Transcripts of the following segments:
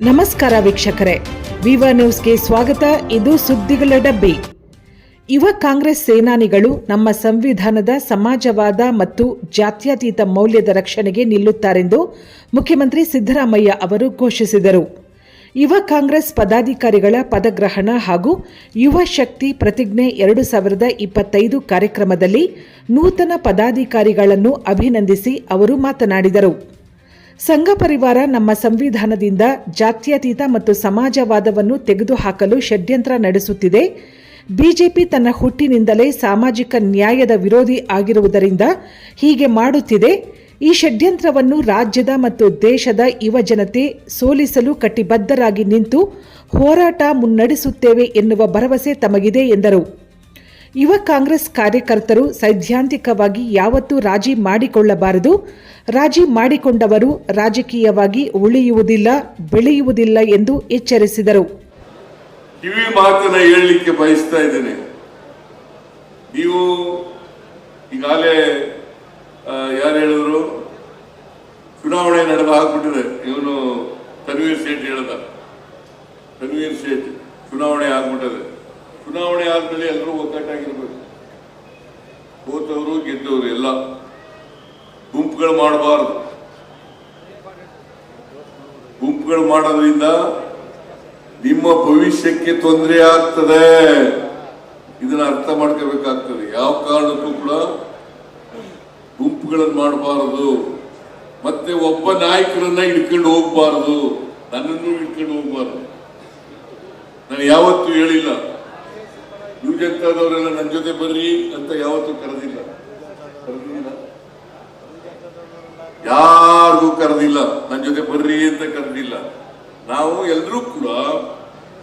ನಮಸ್ಕಾರ ವೀಕ್ಷಕರೇ. ವಿವ ನ್ಯೂಸ್ಗೆ ಸ್ವಾಗತ. ಇದು ಸುದ್ದಿಗಳ ಡಬ್ಬಿ. ಯುವ ಕಾಂಗ್ರೆಸ್ ಸೇನಾನಿಗಳು ನಮ್ಮ ಸಂವಿಧಾನದ ಸಮಾಜವಾದ ಮತ್ತು ಜಾತ್ಯತೀತ ಮೌಲ್ಯದ ರಕ್ಷಣೆಗೆ ನಿಲ್ಲುತ್ತಾರೆಂದು ಮುಖ್ಯಮಂತ್ರಿ ಸಿದ್ದರಾಮಯ್ಯ ಅವರು ಘೋಷಿಸಿದರು. ಯುವ ಕಾಂಗ್ರೆಸ್ ಪದಾಧಿಕಾರಿಗಳ ಪದಗ್ರಹಣ ಹಾಗೂ ಯುವ ಶಕ್ತಿ ಪ್ರತಿಜ್ಞೆ ಎರಡು ಸಾವಿರದ ಇಪ್ಪತ್ತೈದು ಕಾರ್ಯಕ್ರಮದಲ್ಲಿ ನೂತನ ಪದಾಧಿಕಾರಿಗಳನ್ನು ಅಭಿನಂದಿಸಿ ಅವರು ಮಾತನಾಡಿದರು. ಸಂಘ ಪರಿವಾರ ನಮ್ಮ ಸಂವಿಧಾನದಿಂದ ಜಾತ್ಯತೀತ ಮತ್ತು ಸಮಾಜವಾದವನ್ನು ತೆಗೆದುಹಾಕಲು ಷಡ್ಯಂತ್ರ ನಡೆಸುತ್ತಿದೆ. ಬಿಜೆಪಿ ತನ್ನ ಹುಟ್ಟಿನಿಂದಲೇ ಸಾಮಾಜಿಕ ನ್ಯಾಯದ ವಿರೋಧಿ ಆಗಿರುವುದರಿಂದ ಹೀಗೆ ಮಾಡುತ್ತಿದೆ. ಈ ಷಡ್ಯಂತ್ರವನ್ನು ರಾಜ್ಯದ ಮತ್ತು ದೇಶದ ಯುವಜನತೆ ಸೋಲಿಸಲು ಕಟಿಬದ್ಧರಾಗಿ ನಿಂತು ಹೋರಾಟ ಮುನ್ನಡೆಸುತ್ತೇವೆ ಎನ್ನುವ ಭರವಸೆ ತಮಗಿದೆ ಎಂದರು. ಯುವ ಕಾಂಗ್ರೆಸ್ ಕಾರ್ಯಕರ್ತರು ಸೈದ್ಧಾಂತಿಕವಾಗಿ ಯಾವತ್ತೂ ರಾಜಿ ಮಾಡಿಕೊಳ್ಳಬಾರದು. ರಾಜಿ ಮಾಡಿಕೊಂಡವರು ರಾಜಕೀಯವಾಗಿ ಉಳಿಯುವುದಿಲ್ಲ, ಬೆಳೆಯುವುದಿಲ್ಲ ಎಂದು ಎಚ್ಚರಿಸಿದರು. ಕಿವಿ ಮಾತನ್ನ ಹೇಳಲಿಕ್ಕೆ ಬಯಸ್ತಾ ಇದ್ದೇನೆ. ನೀವು ಈಗಾಗಲೇ ಯಾರು ಹೇಳಿದ್ರು? ಚುನಾವಣೆ ನಡೆದು ಆಗ್ಬಿಟ್ಟಿದೆ ಇವನು ತನ್ವೀರ್ ಸೇಠ್ ಹೇಳ್ದ. ತನ್ವೀರ್ ಸೇಠ್, ಚುನಾವಣೆ ಆಗ್ಬಿಟ್ಟಿದೆ. ಚುನಾವಣೆ ಆದಮೇಲೆ ಎಲ್ಲರೂ ಒಗ್ಗಟ್ಟಾಗಿರ್ಬೇಕು ಸೋತವರು ಗೆದ್ದವರು ಎಲ್ಲ ಗುಂಪುಗಳು ಮಾಡಬಾರ್ದು. ಗುಂಪುಗಳು ಮಾಡೋದ್ರಿಂದ ನಿಮ್ಮ ಭವಿಷ್ಯಕ್ಕೆ ತೊಂದರೆ ಆಗ್ತದೆ. ಇದನ್ನ ಅರ್ಥ ಮಾಡ್ಕೋಬೇಕಾಗ್ತದೆ. ಯಾವ ಕಾರಣಕ್ಕೂ ಕೂಡ ಗುಂಪುಗಳನ್ನು ಮಾಡಬಾರದು. ಮತ್ತೆ ಒಬ್ಬ ನಾಯಕರನ್ನ ಹಿಡ್ಕೊಂಡು ಹೋಗ್ಬಾರದು. ನನ್ನನ್ನು ಹಿಡ್ಕೊಂಡು ಹೋಗ್ಬಾರದು. ನಾನು ಯಾವತ್ತೂ ಹೇಳಿಲ್ಲ. ಯುವ ಜನತಾದವರೆಲ್ಲ ನನ್ನ ಜೊತೆ ಬರ್ರಿ ಅಂತ ಯಾವತ್ತೂ ಕರೆದಿಲ್ಲ. ಕರೆದಿಲ್ಲ? ಯಾರಿಗೂ ಕರೆದಿಲ್ಲ. ನನ್ನ ಜೊತೆ ಬರ್ರಿ ಅಂತ ಕರೆದಿಲ್ಲ. ನಾವು ಎಲ್ಲರೂ ಕೂಡ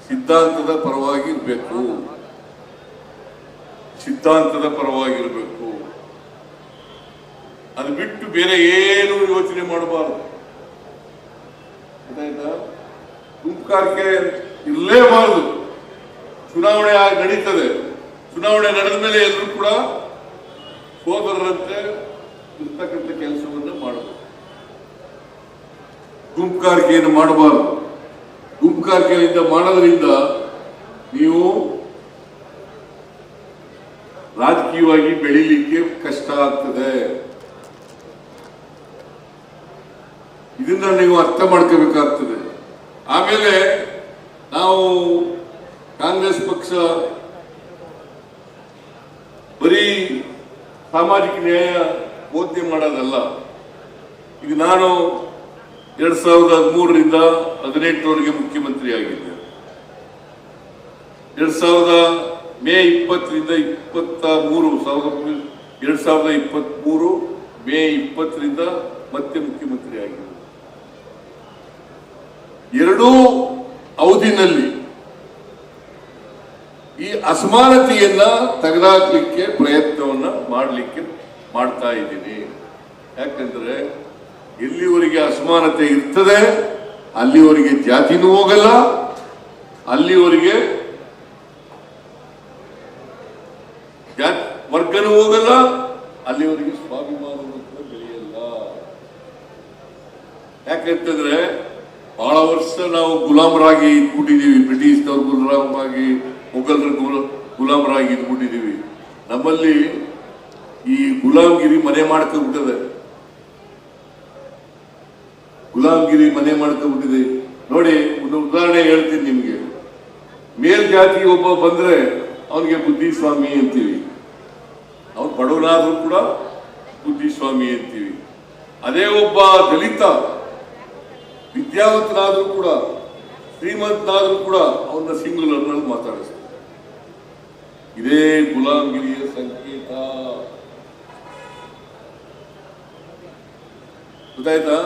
ಸಿದ್ಧಾಂತದ ಪರವಾಗಿ ಇರಬೇಕು ಸಿದ್ಧಾಂತದ ಪರವಾಗಿರಬೇಕು. ಅದು ಬಿಟ್ಟು ಬೇರೆ ಏನು ಯೋಚನೆ ಮಾಡಬಾರದು. ಗೊತ್ತಾಯ್ತಾ ಗುಂಪುಗಾರಿಕೆ ಇರಲೇಬಾರದು. ಚುನಾವಣೆ ನಡೀತದೆ. ಚುನಾವಣೆ ನಡೆದ ಮೇಲೆ ಎಲ್ಲರೂ ಕೂಡ ಸೋದರರಂತೆ ಇರ್ತಕ್ಕಂಥ ಕೆಲಸವನ್ನು ಮಾಡಬೇಕು ಗುಂಪುಗಾರಿಕೆಯನ್ನು ಮಾಡಬಾರದು. ಗುಂಪುಗಾರಿಕೆಯಿಂದ ಮಾಡೋದ್ರಿಂದ ನೀವು ರಾಜಕೀಯವಾಗಿ ಬೆಳೀಲಿಕ್ಕೆ ಕಷ್ಟ ಆಗ್ತದೆ. ಇದನ್ನ ನೀವು ಅರ್ಥ ಮಾಡ್ಕೋಬೇಕಾಗ್ತದೆ. ಆಮೇಲೆ ನಾವು ಕಾಂಗ್ರೆಸ್ ಪಕ್ಷ ಬರೀ ಸಾಮಾಜಿಕ ನ್ಯಾಯ ಬೋಧನೆ ಮಾಡೋದಲ್ಲ. ಈಗ ನಾನು ಎರಡ್ ಸಾವಿರದ ಹದಿಮೂರರಿಂದ ಹದಿನೆಂಟರವರೆಗೆ ಮುಖ್ಯಮಂತ್ರಿ ಆಗಿದ್ದೆ ಎರಡ್ ಸಾವಿರದ ಮೇ ಇಪ್ಪತ್ತರಿಂದ ಇಪ್ಪತ್ತ ಮೂರು, ಸಾವಿರದ ಎರಡ್ ಸಾವಿರದ ಇಪ್ಪತ್ತ್ ಮೂರು ಮೇ ಇಪ್ಪತ್ತರಿಂದ ಮತ್ತೆ ಮುಖ್ಯಮಂತ್ರಿ ಆಗಿದ್ದೆ ಎರಡೂ ಅವಧಿನಲ್ಲಿ ಅಸಮಾನತೆಯನ್ನ ತೆಗೆದಾಕ್ಲಿಕ್ಕೆ ಪ್ರಯತ್ನವನ್ನ ಮಾಡಲಿಕ್ಕೆ ಮಾಡ್ತಾ ಇದ್ದೀನಿ. ಯಾಕಂದ್ರೆ ಎಲ್ಲಿವರೆಗೆ ಅಸಮಾನತೆ ಇರ್ತದೆ, ಅಲ್ಲಿವರೆಗೆ ಜಾತಿನೂ ಹೋಗಲ್ಲ, ಅಲ್ಲಿವರೆಗೆ ಜಾತಿ ವರ್ಗನೂ ಹೋಗಲ್ಲ, ಅಲ್ಲಿವರೆಗೆ ಸ್ವಾಭಿಮಾನವೂ ಕೂಡ ಬೆಳೆಯಲ್ಲ. ಯಾಕಂತಂದ್ರೆ ಬಹಳ ವರ್ಷ ನಾವು ಗುಲಾಮರಾಗಿ ಇಟ್ಬಿಟ್ಟಿದ್ದೀವಿ ಬ್ರಿಟಿಷ್ನವ್ರು ಗುಲಾಮರಾಗಿ. ಮೊಘಲರ ಗುಲ- ಗುಲಾಮರಾಗಿ ಇದ್ಬಿಟ್ಟಿದ್ದೀವಿ ನಮ್ಮಲ್ಲಿ ಈ ಗುಲಾಮ್ಗಿರಿ ಮನೆ ಮಾಡ್ಕೊಂಡ್ಬಿಟ್ಟಿದೆ ಗುಲಾಮ್ಗಿರಿ ಮನೆ ಮಾಡ್ಕೊಂಡ್ಬಿಟ್ಟಿದೆ ನೋಡಿ, ಒಂದು ಉದಾಹರಣೆ ಹೇಳ್ತೀನಿ ನಿಮ್ಗೆ. ಮೇಲ್ ಜಾತಿ ಒಬ್ಬ ಬಂದ್ರೆ ಅವನಿಗೆ ಬುದ್ಧಿಸ್ವಾಮಿ ಅಂತೀವಿ. ಅವ್ನು ಬಡವನಾದ್ರೂ ಕೂಡ ಬುದ್ಧಿಸ್ವಾಮಿ ಅಂತೀವಿ. ಅದೇ ಒಬ್ಬ ದಲಿತ, ವಿದ್ಯಾವಂತನಾದ್ರೂ ಕೂಡ, ಶ್ರೀಮಂತನಾದ್ರೂ ಕೂಡ ಅವನ್ನ ಸಿಂಗುಲರ್ನಲ್ಲಿ ಮಾತಾಡಿಸ್ತಾರೆ ಇದೇ ಗುಲಾಮಗಿರಿಯ ಸಂಕೇತ. ಗೊತ್ತಾಯ್ತಾ?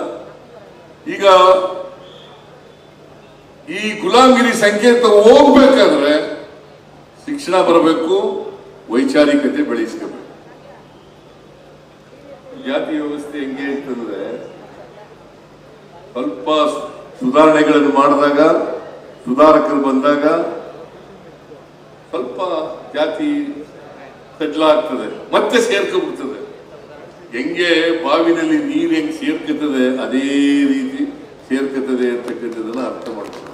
ಈಗ ಈ ಗುಲಾಮ್ಗಿರಿ ಸಂಕೇತ ಹೋಗ್ಬೇಕಾದ್ರೆ ಶಿಕ್ಷಣ ಬರಬೇಕು, ವೈಚಾರಿಕತೆ ಬೆಳೆಸ್ಕೋಬೇಕು. ಜಾತಿ ವ್ಯವಸ್ಥೆ ಹೆಂಗೆ ಅಂತಂದ್ರೆ ಸ್ವಲ್ಪ ಸುಧಾರಣೆಗಳನ್ನು ಮಾಡಿದಾಗ, ಸುಧಾರಕರು ಬಂದಾಗ ಸ್ವಲ್ಪ ಜಾತಿ ಆಗ್ತದೆ ಮತ್ತೆ ಸೇರ್ಕೊಂಡ್ಬಿಡ್ತದೆ ಹೆಂಗೆ ಬಾವಿನಲ್ಲಿ ನೀರು ಹೆಂಗ್ ಸೇರ್ಕತ್ತದೆ, ಅದೇ ರೀತಿ ಸೇರ್ಕತ್ತದೆ ಅಂತಕ್ಕಂಥದ್ದನ್ನು ಅರ್ಥ ಮಾಡ್ತಾರೆ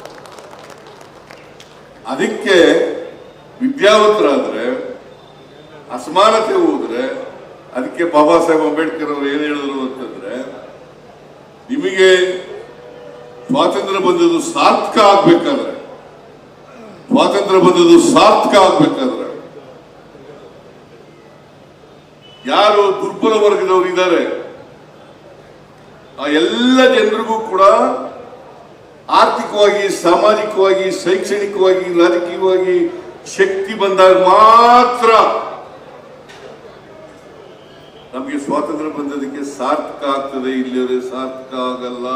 ಅದಕ್ಕೆ ವಿದ್ಯಾವಂತರಾದ್ರೆ, ಅಸಮಾನತೆ ಹೋದ್ರೆ, ಅದಕ್ಕೆ ಬಾಬಾ ಸಾಹೇಬ್ ಅಂಬೇಡ್ಕರ್ ಅವರು ಏನ್ ಹೇಳಿದ್ರು ಅಂತಂದ್ರೆ, ನಿಮಗೆ ಸ್ವಾತಂತ್ರ್ಯ ಬಂದದ್ದು ಸಾರ್ಥಕ ಆಗ್ಬೇಕಾದ್ರೆ, ಸ್ವಾತಂತ್ರ್ಯ ಬಂದದ್ದು ಸಾರ್ಥಕ ಆಗ್ಬೇಕಾದ್ರೆ ಯಾರು ದುರ್ಬಲ ವರ್ಗದವರು ಇದ್ದಾರೆ? ಆ ಎಲ್ಲ ಜನರಿಗೂ ಕೂಡ ಆರ್ಥಿಕವಾಗಿ, ಸಾಮಾಜಿಕವಾಗಿ, ಶೈಕ್ಷಣಿಕವಾಗಿ, ರಾಜಕೀಯವಾಗಿ ಶಕ್ತಿ ಬಂದಾಗ ಮಾತ್ರ ನಮಗೆ ಸ್ವಾತಂತ್ರ್ಯ ಬಂದದಕ್ಕೆ ಸಾರ್ಥಕ ಆಗ್ತದೆ ಇಲ್ಲದೆ ಸಾರ್ಥಕ ಆಗಲ್ಲ.